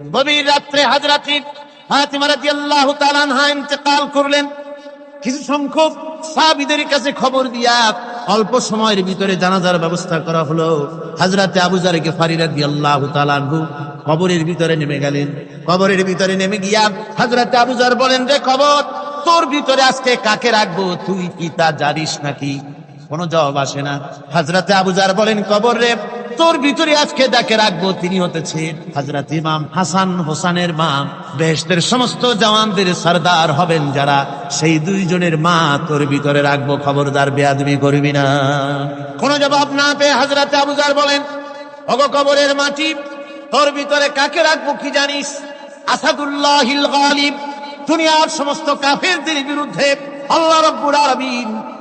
গভীর রাত্রে হাজরাতি ফাতিমা রাদিয়াল্লাহু তাআলা আনহা ইন্তেকাল করলেন। কিছু সংখ্যক সাহাবীদের কাছে খবর দিয়া অল্প সময়ের ভিতরে জানাজার ব্যবস্থা করা হলো। হাজরাতে আবু জার গেফারি রাদিয়াল্লাহু তাআলা আনহু কবরের ভিতরে নেমে গেলেন। কবরের ভিতরে নেমে গিয়া হাজরাতে আবু জার বলেন, রে খবর তোর ভিতরে আজকে কাকে রাখব? তুই কি তা জানিস নাকি? কোনো জবাব আসে না। হাজরাতে আবুজার বলেন, কবর রে, তোর ভিতরে আজকে যাকে রাখব তিনি হতেছে হাজরাত ইমাম হাসান হোসানের মা। বেহেশতের সমস্ত জওয়ানদের সর্দার হবেন যারা। সেই দুইজনের মা তোর ভিতরে রাখব, খবরদার বেয়াদবি করবি না। কোনো জবাব না পেয়ে হাজরাতে আবুজার বলেন অগ কবরের মাটি, তোর ভিতরে কাকে রাখব কি জানিস? আসাদুল্লাহিল গালিব, দুনিয়ার সমস্ত কাফেরদের বিরুদ্ধে আল্লাহ রব্বুল আলামিন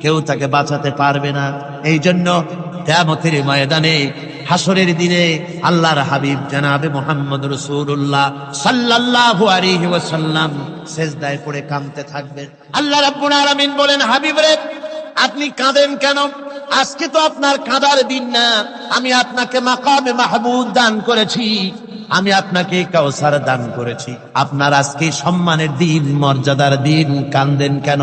কেউ তাকে বাঁচাতে পারবে না। এই জন্য কেয়ামতের ময়দানে হাসরের দিনে আল্লাহর হাবিব জানাবে মোহাম্মদ রসুল্লাহ সাল্লাল্লাহু আলাইহি ওয়াসাল্লাম সেজদায় পড়ে কাঁদতে থাকবেন। আল্লাহ রাব্বুল আলামিন বলেন, হাবিব রে, আপনি কাঁদেন কেন? আজকে তো আপনার কাঁদার দিন না। আমি আপনাকে মাকামে মাহমুদ দান করেছি। আমি আপনাকে কাউসার দান করেছি। আপনার আজকে সম্মানের দিন, মর্যাদার দিন কান্দেন কেন?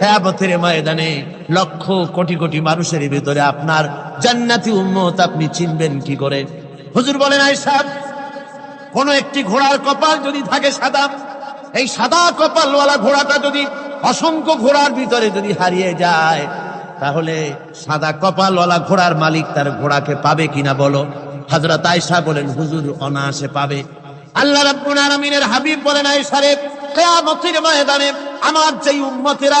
কিয়ামতের ময়দানে লক্ষ কোটি কোটি মানুষের ভিতরে আপনার জান্নাতি উম্মত আপনি চিনবেন কি করে? হুজুর বলেন আয়েশা কোন একটি ঘোড়ার কপাল যদি থাকে সাদা, এই সাদা কপালওয়ালা ঘোড়াটা যদি অসংখ্য ঘোড়ার ভিতরে যদি হারিয়ে যায়, তাহলে সাদা কপালওয়ালা ঘোড়ার মালিক তার ঘোড়াকে পাবে কিনা বলো? হাজরত আয়সা বলেন, হুজুর অনায়াসে পাবে। আল্লাহ রাব্বুল আলামিনের হাবিব বলেন, আয়েশা রে, কিয়ামতের ময়দানে আমার যেই উম্মতেরা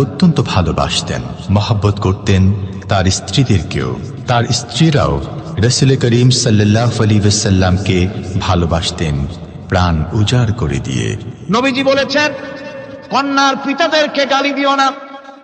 অত্যন্ত ভালোবাসতেন, মহাব্বত করতেন তার স্ত্রীদেরকেও। তার স্ত্রীরাও রসুল করিম সাল্লাহ আলী সাল্লামকে ভালোবাসতেন, প্রাণ উজাড় করে দিয়ে। নবীজি বলেছেন, কন্যার পিতাদেরকে গালি দিও না।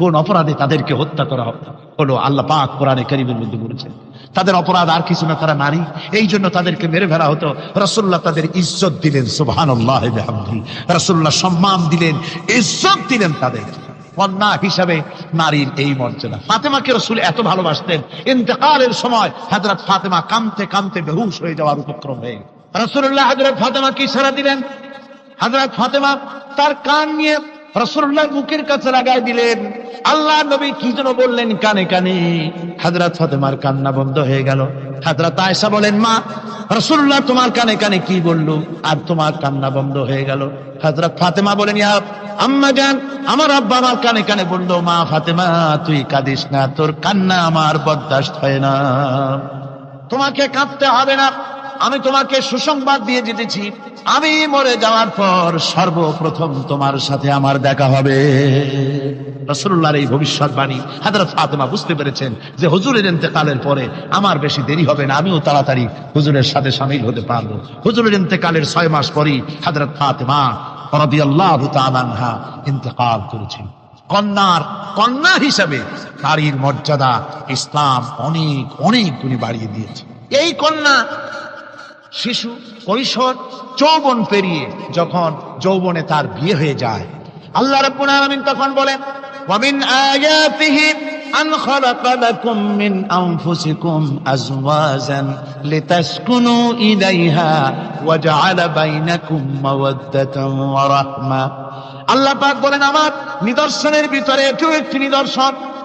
কোন অপরাধে তাদেরকে হত্যা করা হলো, আল্লাহ পাক কোরআনে কারিমের মধ্যে বলেছেন। তাদের অপরাধ আর কিছু না, তারা নারী। এই জন্য তাদেরকে মেরে ফেলা হতো। রসুল্লাহ তাদের ইজ্জত দিলেন বিহামদি। রসুল্লাহ সম্মান দিলেন, ইজ্জত দিলেন তাদের। কন্যা হিসাবে নারীর এই মর্যাদা। ফাতেমাকে রসুল এত ভালোবাসতেন। ইন্তেকালের সময় হাজরত ফাতেমা কামতে কামতে বেহুশ হয়ে যাওয়ার উপক্রম হয়ে রসুল্লাহ হাজরত ফাতেমা কি সারা দিলেন। হাজরত ফাতেমা তার কান নিয়ে রসুল্লাহ বুকের কাছে লাগাই দিলেন। আল্লাহ নবী কি যেন বললেন কানে কানে। হাজরত ফাতেমার কান্না বন্ধ হয়ে গেল। হাজরত আয়সা বলেন, মা রসুল্লাহ তোমার কানে কানে কি বলল? আর তোমার কান্না বন্ধ হয়ে গেল। হাজরত ফাতেমা বলেন, ইয়া আম্মা জান, আমার আব্বা আমার কানে কানে বলল, মা ফাতেমা, তুই কাঁদিস না, তোর কান্না আমার বরদাস্ত হয় না। তোমাকে কাঁদতে হবে না। আমি তোমাকে সুসংবাদ দিয়ে যেতেছি। আমি মরে যাওয়ার পর সর্বপ্রথম তোমার সাথে আমার দেখা হবে। রসুল্লাহর এই ভবিষ্যৎবাণী হাজরত ফাতেমা বুঝতে পেরেছেন যে হুজুরের ইন্তেকালের পরে আমার বেশি দেরি হবে না, আমিও তাড়াতাড়ি হুজুরের সাথে সামিল হতে পারব। হুজুরের ইন্তেকালের ছয় মাস পরই হাজরত ফাতেমা রাদিয়াল্লাহু তাআলা আনহা ইন্তেকাল করেছেন। কন্যার, কন্যা হিসাবে নারীর মর্যাদা ইসলাম অনেক অনেক গুণে বাড়িয়ে দিয়েছে। এই কন্যা শিশু কৈশোর যৌবন পেরিয়ে যখন যৌবনে তার বিয়ে হয়ে যায়, আল্লাহ রাব্বুল আলামিন তখন বলেন ওয়ামিন আয়াতিহি আন খালাকা লাকুম মিন আনফুসিকুম আজওয়াজান লিতাসকুনু ইলাইহা ওয়া জাআলা বাইনাকুম মাওয়াদ্দাতান ওয়া রাহমা। আল্লাহ পাক বলেন, আমার নিদর্শনের ভিতরে এটিও একটি নিদর্শন।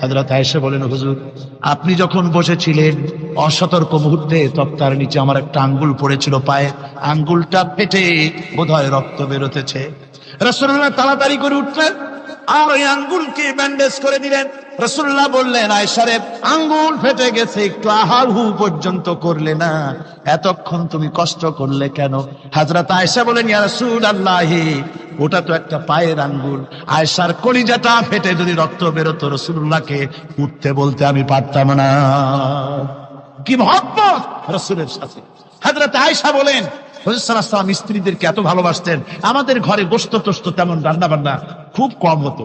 হাজরত আয়েশা বলেন, হুজুর, আপনি যখন বসেছিলেন অসতর্ক মুহূর্তে তক্তার নিচে আমার একটা আঙ্গুল পড়েছিল, পায়ে আঙ্গুলটা ফেটে বোধহয় রক্ত বেরোতেছে। রসুল্লাহ তাড়াতাড়ি করে উঠলেন আর ওই আঙ্গুলকে ব্যান্ডেজ করে দিলেন। রসুল্লাহ বললেন আয়সারে আঙ্গুল ফেটে গেছে, একটু আহাহু পর্যন্ত করলে না। এতক্ষণ তুমি কষ্ট করলে কেন? হাজরত আয়সা বলেন, ইয়া আল্লাহি ওটা তো একটা পায়ের আঙ্গুল। আয়সার কলিজাটা ফেটে যদি রক্ত বেরোতো রসুল্লাহকে, উঠতে বলতে আমি পারতাম না। কি মহব্বত রসুলের সাথে। হাজরত আয়সা বলেন স্ত্রীদেরকে এত ভালোবাসতেন, আমাদের ঘরে গোস্ত টোস্ত তেমন রান্না বান্না খুব কম হতো।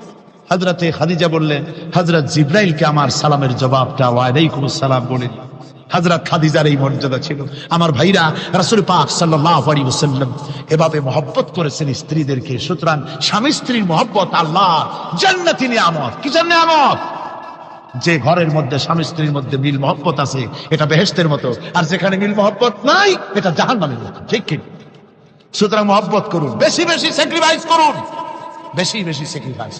হজরতে খাদিজা বললেন হজরত জিব্রাইলকে আমার সালামের জবাবটা ওয়ালাইকুম সালাম বলে। হজরত খাদিজার এই মর্যাদা ছিল। আমার ভাইরা রাসুল পাক সাল্লাল্লাহু আলাইহি ওয়াসাল্লাম এভাবে মহব্বত করেছেন স্ত্রীদেরকে। সুতরাং স্বামী স্ত্রীর মহব্বত আল্লাহ জান্নাতি নিয়ামত। কি নিয়ামত? যে ঘরের মধ্যে স্বামী স্ত্রীর মধ্যে মিল মহব্বত আছে, এটা বেহেস্তের মতো। আর যেখানে মিল মহব্বত নাই, এটা জাহান্নামের মতো। ঠিক কি? সুতরাং মহব্বত করুন। বেশি বেশি স্যাক্রিফাইস করুন। বেশি বেশি স্যাক্রিফাইস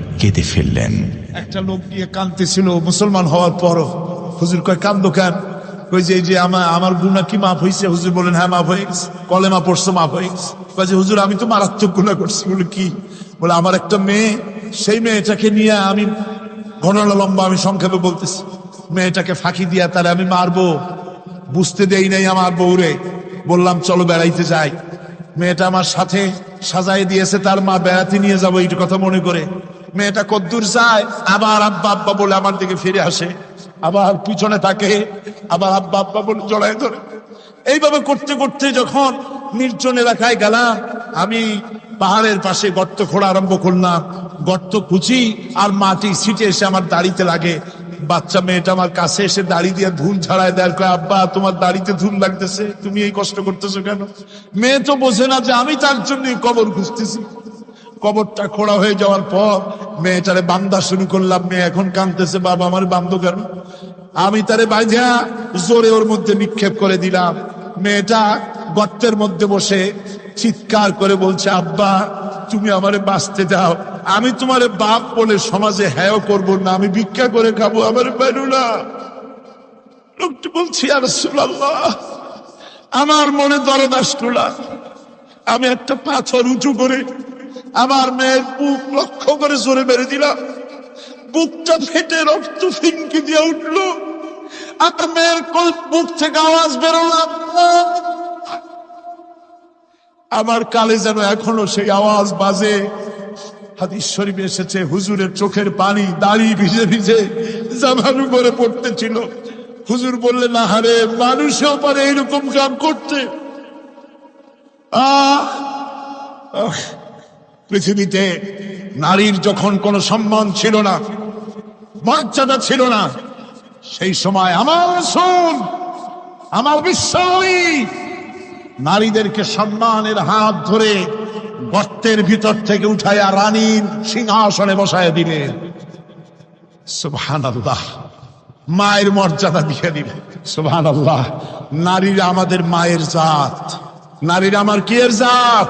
কেঁদে ফেললেন। একটা লোক নিয়ে কাঁদতেছিল, মুসলমান হওয়ার পরও হুজুর কয়, কান্দো কেন? কই যে যে আমার আমার গুণা কি মাফ হয়েছে হুজুর বলেন হ্যাঁ মাফ হয়ে গেছে, কলেমা পড়ছো, মাফ হয়ে গেছে। কয় যে, হুজুর, আমি তো মারাত্মক গুণা করছি। বলে, কি? বলে, আমার একটা মেয়ে, সেই মেয়েটাকে নিয়ে আমি ঘটনা লম্বা আমি সংক্ষেপে বলতেছি। মেয়েটাকে ফাঁকি দিয়া তাহলে আমি মারবো। বুঝতে দেই নাই আমার বউরে। বললাম, চলো বেড়াইতে যাই। মেয়েটা আমার সাথে সাজাই দিয়েছে, তার মা বেড়াতে নিয়ে যাব এই কথা মনে করে। মেয়েটা কদ্দূর যায় আবার আব্বা আব্বা বলে আমার দিকে ফিরে আসে। আবার পিছনে থাকে আবার আব্বা আব্বা বলে জড়ায় ধরে। এইভাবে করতে করতে যখন নির্জন এলাকায় গেলাম আমি পাহাড়ের পাশে গর্ত খোঁড়া আরম্ভ করলাম। গর্ত কুচি আর মাটি ছিটে এসে আমার দাড়িতে লাগে। বাচ্চা মেয়েটা আমার কাছে এসে দাড়ি দিয়ে ধুল ছাড়ায় দেয় কয়, আব্বা তোমার দাড়িতে ধুল লাগতেছে তুমি এই কষ্ট করতেছো কেন? মেয়ে তো বোঝে না যে আমি তার জন্য কবর খুঁজতেছি। কবরটা খোড়া হয়ে যাওয়ার পর মেয়েটারে বান্দা শুরু করলাম, মেয়ে এখন কাঁদতেছে, বাবা আমার বান্ধব কেন? আমি তারে বাইধা জোরে ওর মধ্যে নিক্ষেপ করে দিলাম। মেয়েটা গর্তের মধ্যে বসে চিৎকার করে বলছে, আব্বা, তুমি আমারে বাঁচতে দাও। আমি তোমারে বাপ বলে সমাজে হ্যাঁ করব না, আমি ভিক্ষা করে খাব, আমার বেরু না। লোকটি বলছি আর আমার মনে দরদ আসলো আমি একটা পাথর উঁচু করে আমার মেয়ের বুক লক্ষ্য করে জোরে মেরে দিলাম বুকটা ফেটে রক্ত ফিনকি দিয়ে উঠল। আমার মেয়ের বুক থেকে আওয়াজ বেরোলাম আমার কালে যেন এখনও সেই আওয়াজ বাজে। হাদিস শরীফে এসেছে হুজুরের চোখের পানি দাড়ি ভিজে ভিজে জামানু করে পড়তেছিল। হুজুর বললেন আহারে মানুষেও পারে এরকম কাম করতে আহ, পৃথিবীতে নারীর যখন কোনো সম্মান ছিল না, মর্যাদা ছিল না, সেই সময় আমার শুন আমার বিশ্বাসী নারীদেরকে সম্মানের হাত ধরে গর্তের ভিতর থেকে উঠাইয়া রানীর সিংহাসনে বসায় দিলেন। সুবহান আল্লাহ মায়ের মর্যাদা দিয়ে দিলেন। সুবহান আল্লাহ নারীরা আমাদের মায়ের জাত। নারীরা আমার কি এর জাত?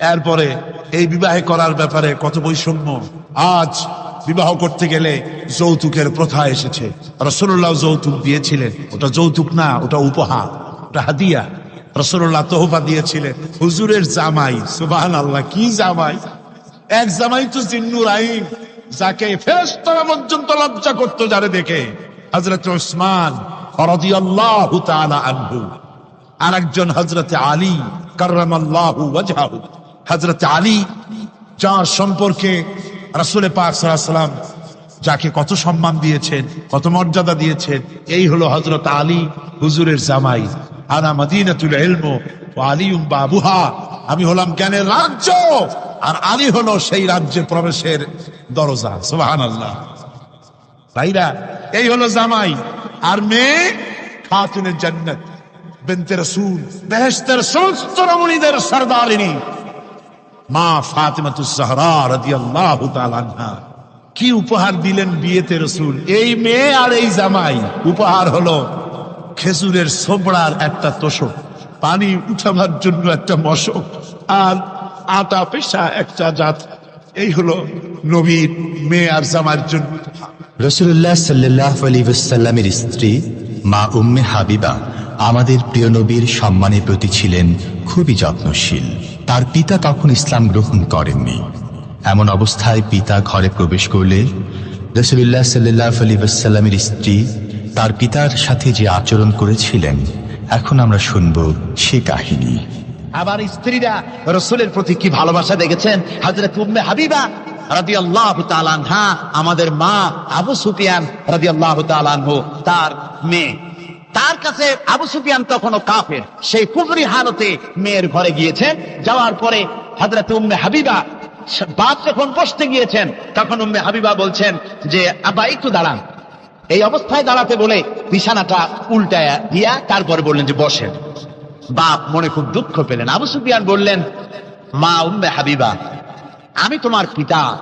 এরপরে এই বিবাহে করার ব্যাপারে কত বৈষম্য, আজ বিবাহ করতে গেলে যৌতুকের প্রথা এসেছে। রসুল্লাহ যৌতুক দিয়েছিলেন। ওটা যৌতুক না, ওটা উপহার, ওটা হাদিয়া। রসুল্লাহ তোহফা দিয়েছিলেন। হুজুরের জামাই সুবাহান আল্লাহ কি জামাই? এক জামাই তো জিন্নুর আইন, যাকে ফেরেশতারা পর্যন্ত লজ্জা করতো যারে দেখে। তাআলা আনহু। আর একজন হযরত আলী কাররামাল্লাহু হযরত আলী, যার সম্পর্কে রাসূল পাক যাকে কত সম্মান দিয়েছেন, কত মর্যাদা দিয়েছেন, এই হলো হযরত আলী হুজুরের জামাই। আনা মদিনাতুল ওয়া আলিউম বাবুহা। আমি হলাম জ্ঞানের রাজ্য, আর আলী হলো সেই রাজ্যে প্রবেশের দরজা। সুবহানাল্লাহ। ভাইরা, এই হলো জামাই। আর মেয়ে, খাতুনের জান্নাত। বিনতে রাসূল, বেহেশতের সমস্ত রমণীদের সরদারিনী। মা রাদিয়াল্লাহু তাআলা আনহা। কি উপহার দিলেন বিয়েতে রসুল? এই মেয়ে আর এই জামাই। উপহার হলো খেজুরের সোবড়ার একটা তোষক, পানি উঠাবার জন্য একটা মশক আর আটা পেশা একটা জাত। এই হলো নবীর মেয়ে আর জামার জন্য রসুল্লাহ সাল্লাহ আলী ওসাল্লামের স্ত্রী, মা উম্মে হাবিবা, আমাদের প্রিয় নবীর সম্মানের প্রতি ছিলেন খুবই যত্নশীল। তার পিতা তখন ইসলাম গ্রহণ করেননি। এমন অবস্থায় পিতা ঘরে প্রবেশ করলে রসুল্লাহ সাল্লাহ স্ত্রী তার পিতার সাথে যে আচরণ করেছিলেন, এখন আমরা শুনব সে কাহিনী। আবার স্ত্রীরা রসুলের প্রতি কি ভালোবাসা দেখেছেন? হাজরত উম্মে হাবিবা রাদি আল্লাহ আমাদের মা আবু সুফিয়ান রাদি আল্লাহ তার মেয়ে। তার কাছে আবু সুফিয়ান তখনও কাফের। সেই কুফরি হালতে মেয়ের ঘরে গিয়েছেন যাওয়ার পরে হাজরত উম্মে হাবিবা বাপ যখন বসতে গিয়েছেন, তখন উম্মে হাবিবা বলছেন যে, আব্বা, একটু দাঁড়ান। এই অবস্থায় দাঁড়াতে বলে বিছানাটা উল্টায়া দিয়া তারপরে বললেন যে, বসেন। বাপ মনে খুব দুঃখ পেলেন। আবু সুফিয়ান বললেন, মা উম্মে হাবিবা, আমি তোমার পিতা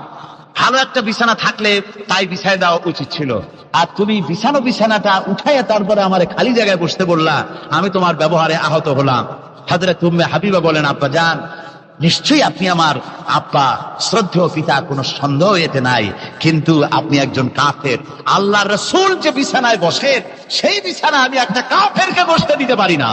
ভালো একটা বিছানা থাকলে তাই বিছায় দেওয়া উচিত ছিল। আর তুমি বিছানো বিছানাটা উঠাইয়া তারপরে আমার খালি জায়গায় বসতে বললা, আমি তোমার ব্যবহারে আহত হলাম। হাজরে তুমি হাবিবা বলেন, আব্বা যান নিশ্চয়ই আপনি আমার আব্বা, শ্রদ্ধেয় পিতা, কোনো সন্দেহ এতে নাই। কিন্তু আপনি একজন কাফের। আল্লাহ রসুল যে বিছানায় বসেন সেই বিছানা আমি একটা কাফেরকে বসতে দিতে পারি না।